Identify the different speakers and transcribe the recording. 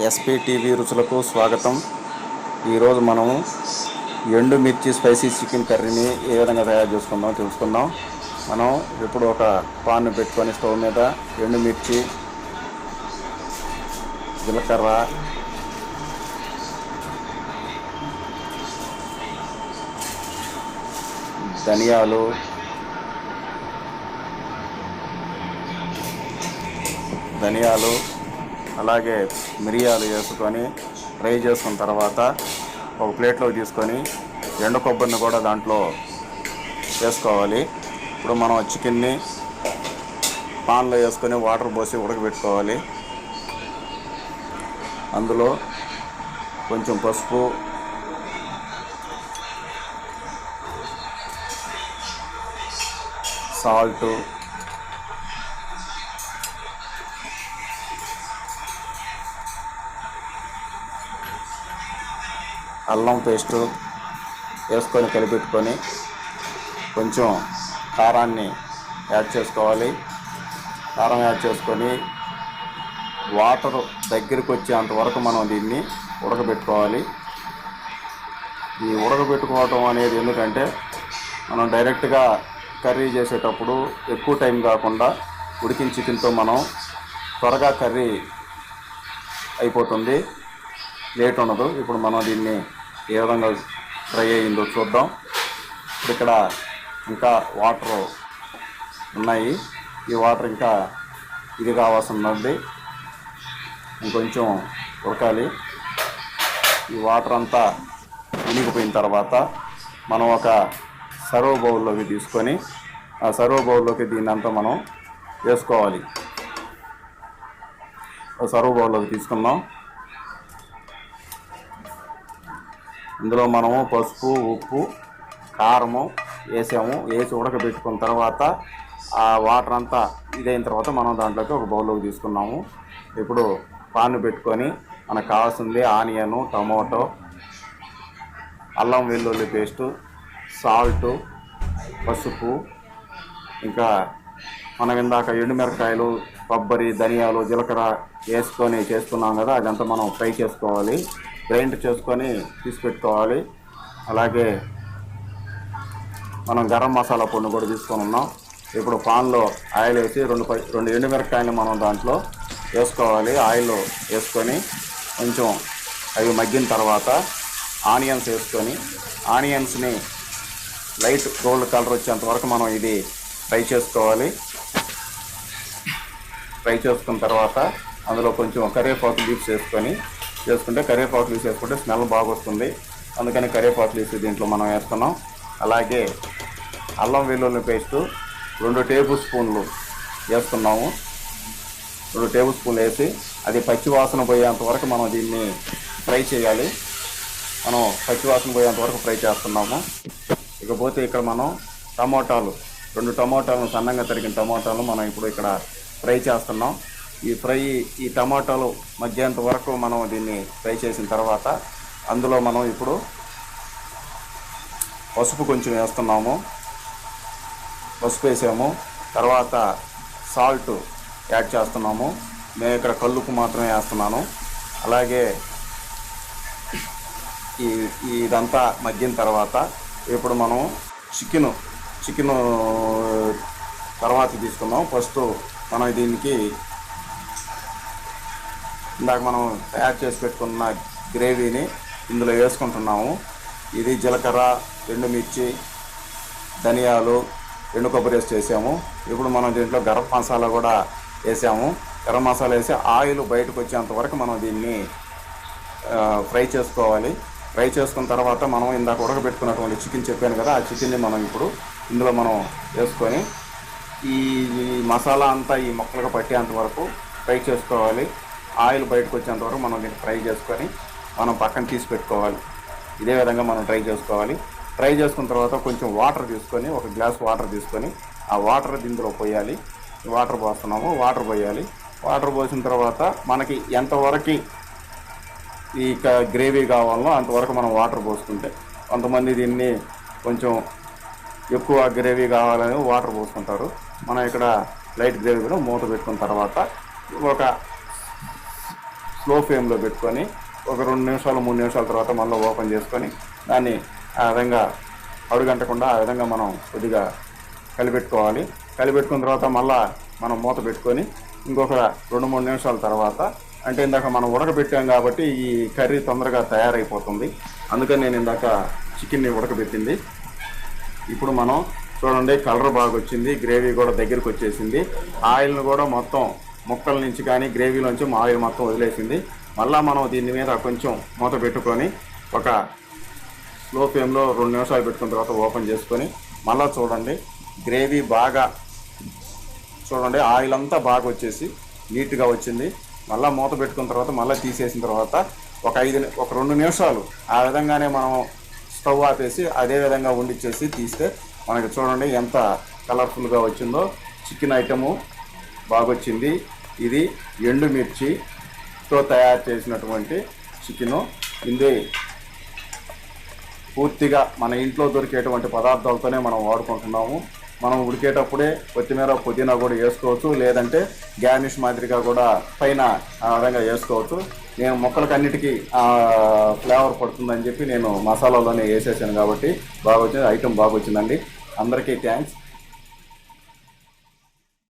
Speaker 1: SP TV రుచులకు స్వాగతం. ఈరోజు మనము ఎండు మిర్చి స్పైసీ చికెన్ కర్రీని ఏ విధంగా తయారు చేసుకుందాం తెలుసుకుందాం. మనం ఇప్పుడు ఒక పాన్ పెట్టుకొని స్టవ్ మీద ఎండు మిర్చి జీలకర్ర ధనియాలు ధనియాలు అలాగే మిరియాలు వేసుకొని ఫ్రై చేసుకున్న తర్వాత ఒక ప్లేట్లో తీసుకొని ఎండు కొబ్బరిని కూడా దాంట్లో వేసుకోవాలి. ఇప్పుడు మనం చికెన్ని పాన్లో వేసుకొని వాటర్ పోసి ఉడకబెట్టుకోవాలి. అందులో కొంచెం పసుపు సాల్టు అల్లం పేస్టు వేసుకొని కలిపెట్టుకొని కొంచెం కారాన్ని యాడ్ చేసుకోవాలి. కారం యాడ్ చేసుకొని వాటర్ దగ్గరికి వచ్చేంత వరకు మనం దీన్ని ఉడకబెట్టుకోవాలి. ఈ ఉడకబెట్టుకోవటం అనేది ఎందుకంటే మనం డైరెక్ట్గా కర్రీ చేసేటప్పుడు ఎక్కువ టైం కాకుండా ఉడికిన చికెన్తో మనం త్వరగా కర్రీ అయిపోతుంది. లేట్ ఉండదు. ఇప్పుడు మనం దీన్ని ఏ విధంగా ఫ్రై అయ్యిందో చూద్దాం. ఇప్పుడు ఇక్కడ ఇంకా వాటర్ ఉన్నాయి. ఈ వాటర్ ఇంకా ఇది కావాల్సి ఉన్నది ఇంకొంచెం ఉడకాలి. ఈ వాటర్ అంతా ఇనిగిపోయిన తర్వాత మనం ఒక సర్వ్ బౌల్లోకి తీసుకొని ఆ సర్వ బౌల్లోకి దీన్నంతా మనం వేసుకోవాలి. ఆ సర్వ్ బౌల్లోకి తీసుకుందాం. ఇందులో మనము పసుపు ఉప్పు కారము వేసాము. వేసి ఉడకబెట్టుకున్న తర్వాత ఆ వాటర్ అంతా ఇదైన తర్వాత మనం దాంట్లోకి ఒక బౌల్లోకి తీసుకున్నాము. ఇప్పుడు పాన్ పెట్టుకొని మనకు కావాల్సింది ఆనియను టమోటో అల్లం వెల్లుల్లి పేస్టు సాల్టు పసుపు ఇంకా మనం ఇందాక ఎండుమిరకాయలు కొబ్బరి ధనియాలు జీలకర్ర వేసుకొని చేసుకున్నాం కదా అదంతా మనం ఫ్రై చేసుకోవాలి. గ్రైండ్ చేసుకొని తీసిపెట్టుకోవాలి అలాగే మనం గరం మసాలా పొడిని కూడా తీసుకొని ఉన్నాం. ఇప్పుడు పాన్లో ఆయిల్ వేసి రెండు పై రెండు ఎండుమిరకాయలు మనం దాంట్లో వేసుకోవాలి. ఆయిల్ వేసుకొని కొంచెం అవి మగ్గిన తర్వాత ఆనియన్స్ వేసుకొని ఆనియన్స్ని లైట్ గోల్డ్ కలర్ వచ్చేంత వరకు మనం ఇది ఫ్రై చేసుకోవాలి. ఫ్రై చేసుకున్న తర్వాత అందులో కొంచెం కరివేపాకు లీవ్స్ వేసుకొని చేసుకుంటే కరివేపాకు లీవ్స్ వేసుకుంటే స్మెల్ బాగా వస్తుంది అందుకని కరివేపాకు వేసి దీంట్లో మనం వేస్తున్నాం. అలాగే అల్లం వెల్లుల్లి పేస్టు రెండు టేబుల్ స్పూన్లు వేస్తున్నాము. రెండు టేబుల్ స్పూన్లు వేసి అది పచ్చి వాసన పోయేంత వరకు మనం దీన్ని ఫ్రై చేయాలి. మనం పచ్చి వాసన పోయేంత వరకు ఫ్రై చేస్తున్నాము. ఇకపోతే ఇక్కడ మనం టమోటాలు రెండు టమోటాలను సన్నంగా తరిగిన టమోటాలు మనం ఇప్పుడు ఇక్కడ ఫ్రై చేస్తున్నాం. ఈ ఫ్రై ఈ టమాటాలు మధ్యాహ్నం వరకు మనం దీన్ని ఫ్రై చేసిన తర్వాత అందులో మనం ఇప్పుడు పసుపు కొంచెం వేస్తున్నాము. పసుపు వేసాము. తర్వాత సాల్ట్ యాడ్ చేస్తున్నాము. నేను ఇక్కడ కల్లుపు మాత్రమే వేస్తున్నాను. అలాగే ఈ ఇదంతా మగ్గిన తర్వాత ఇప్పుడు మనం చికెను చికెను తర్వాత తీసుకున్నాం ఫస్ట్ మనం దీనికి ఇందాక మనం తయారు చేసి పెట్టుకున్న గ్రేవీని ఇందులో వేసుకుంటున్నాము. ఇది జీలకర్ర ఎండుమిర్చి ధనియాలు ఎండు కొబ్బరి వేసి చేసాము ఇప్పుడు మనం దీంట్లో గరం మసాలా కూడా వేసాము. గరం మసాలా వేసి ఆయిల్ బయటకు వచ్చేంత వరకు మనం దీన్ని ఫ్రై చేసుకోవాలి. ఫ్రై చేసుకున్న తర్వాత మనం ఇందాక ఉడకబెట్టుకున్నటువంటి చికెన్ చెప్పాను కదా ఆ చికెన్ని మనం ఇప్పుడు ఇందులో మనం వేసుకొని ఈ ఈ మసాలా అంతా ఈ మొక్కలకు పట్టేంత వరకు ఫ్రై చేసుకోవాలి. ఆయిల్ బయటకు వచ్చేంత వరకు మనం దీన్ని ఫ్రై చేసుకొని మనం పక్కన తీసి పెట్టుకోవాలి. ఇదే విధంగా మనం ట్రై చేసుకోవాలి. ఫ్రై చేసుకున్న తర్వాత కొంచెం వాటర్ తీసుకొని ఒక గ్లాస్ వాటర్ తీసుకొని ఆ వాటర్ దీంట్లో పోయాలి. వాటర్ పోస్తున్నాము వాటర్ పోయాలి. వాటర్ పోసిన తర్వాత మనకి ఎంతవరకు ఈ క- గ్రేవీ కావాలో అంతవరకు మనం వాటర్ పోసుకుంటే కొంతమంది దీన్ని కొంచెం ఎక్కువ గ్రేవీ కావాలని వాటర్ పోసుకుంటారు. మనం ఇక్కడ లైట్ గ్రేవీ కూడా మూత పెట్టుకున్న తర్వాత ఒక స్లో ఫ్లేమ్లో పెట్టుకొని ఒక రెండు నిమిషాలు మూడు నిమిషాల తర్వాత మళ్ళీ ఓపెన్ చేసుకొని దాన్ని ఆ విధంగా అడుగంటకుండా ఆ విధంగా మనం కొద్దిగా కలిపెట్టుకోవాలి. కలిపెట్టుకున్న తర్వాత మళ్ళా మనం మూత పెట్టుకొని ఇంకొక రెండు మూడు నిమిషాల తర్వాత అంటే ఇందాక మనం ఉడకబెట్టాం కాబట్టి ఈ కర్రీ తొందరగా తయారైపోతుంది. అందుకని నేను ఇందాక చికెన్ని ఉడకబెట్టింది. ఇప్పుడు మనం చూడండి కలర్ బాగా వచ్చింది గ్రేవీ కూడా దగ్గరికి వచ్చేసింది. ఆయిల్ను కూడా మొత్తం ముక్కల నుంచి కానీ గ్రేవీలోంచి ఆయిల్ మొత్తం వదిలేసింది. మళ్ళీ మనం దీని మీద కొంచెం మూత పెట్టుకొని ఒక స్లో ఫ్లేమ్లో రెండు నిమిషాలు పెట్టుకున్న తర్వాత ఓపెన్ చేసుకొని మళ్ళీ చూడండి గ్రేవీ బాగా చూడండి ఆయిల్ అంతా బాగా వచ్చేసి నీట్గా వచ్చింది. మళ్ళీ మూత పెట్టుకున్న తర్వాత మళ్ళీ తీసేసిన తర్వాత ఒక ఐదు ఒక రెండు నిమిషాలు ఆ విధంగానే మనం స్టవ్ ఆపేసి అదే విధంగా వండిచ్చేసి తీస్తే మనకి చూడండి ఎంత కలర్ఫుల్గా వచ్చిందో. చికెన్ ఐటము బాగొచ్చింది. ఇది ఎండుమిర్చితో తయారు చేసినటువంటి చికెను. ఇది పూర్తిగా మన ఇంట్లో దొరికేటువంటి పదార్థాలతోనే మనం వాడుకుంటున్నాము. మనం ఉడికేటప్పుడే కొత్తిమీర పుదీనా కూడా వేసుకోవచ్చు. లేదంటే గార్నిష్ మాదిరిగా కూడా పైన ఆ విధంగా వేసుకోవచ్చు. నేను మొక్కలకి అన్నిటికీ ఫ్లేవర్ పడుతుందని చెప్పి నేను మసాలాలోనే వేసేసాను కాబట్టి బాగా వచ్చింది ఐటమ్ బాగా వచ్చిందండి అందరికీ థ్యాంక్స్.